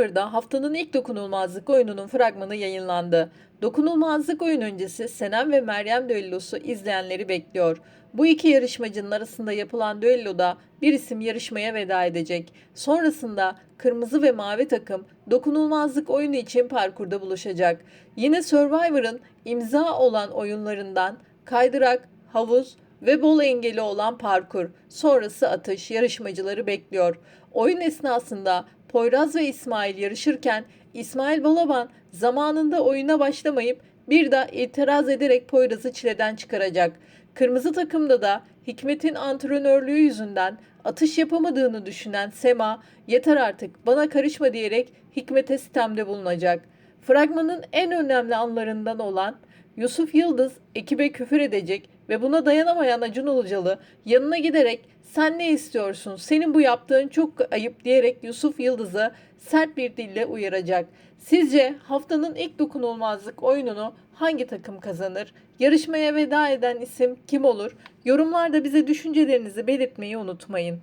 Survivor'da haftanın ilk dokunulmazlık oyununun fragmanı yayınlandı. Dokunulmazlık oyun öncesi Senem ve Meryem düellosu izleyenleri bekliyor. Bu iki yarışmacının arasında yapılan düelloda bir isim yarışmaya veda edecek. Sonrasında kırmızı ve mavi takım dokunulmazlık oyunu için parkurda buluşacak. Yine Survivor'ın imza olan oyunlarından kaydırak, havuz ve bol engeli olan parkur, sonrası atış yarışmacıları bekliyor. Oyun esnasında Poyraz ve İsmail yarışırken İsmail Balaban zamanında oyuna başlamayıp bir de itiraz ederek Poyraz'ı çileden çıkaracak. Kırmızı takımda da Hikmet'in antrenörlüğü yüzünden atış yapamadığını düşünen Sema yeter artık bana karışma diyerek Hikmet'e sitemde bulunacak. Fragmanın en önemli anlarından olan Yusuf Yıldız ekibe küfür edecek ve buna dayanamayan Acun Ilıcalı yanına giderek sen ne istiyorsun senin bu yaptığın çok ayıp diyerek Yusuf Yıldız'ı sert bir dille uyaracak. Sizce haftanın ilk dokunulmazlık oyununu hangi takım kazanır? Yarışmaya veda eden isim kim olur? Yorumlarda bize düşüncelerinizi belirtmeyi unutmayın.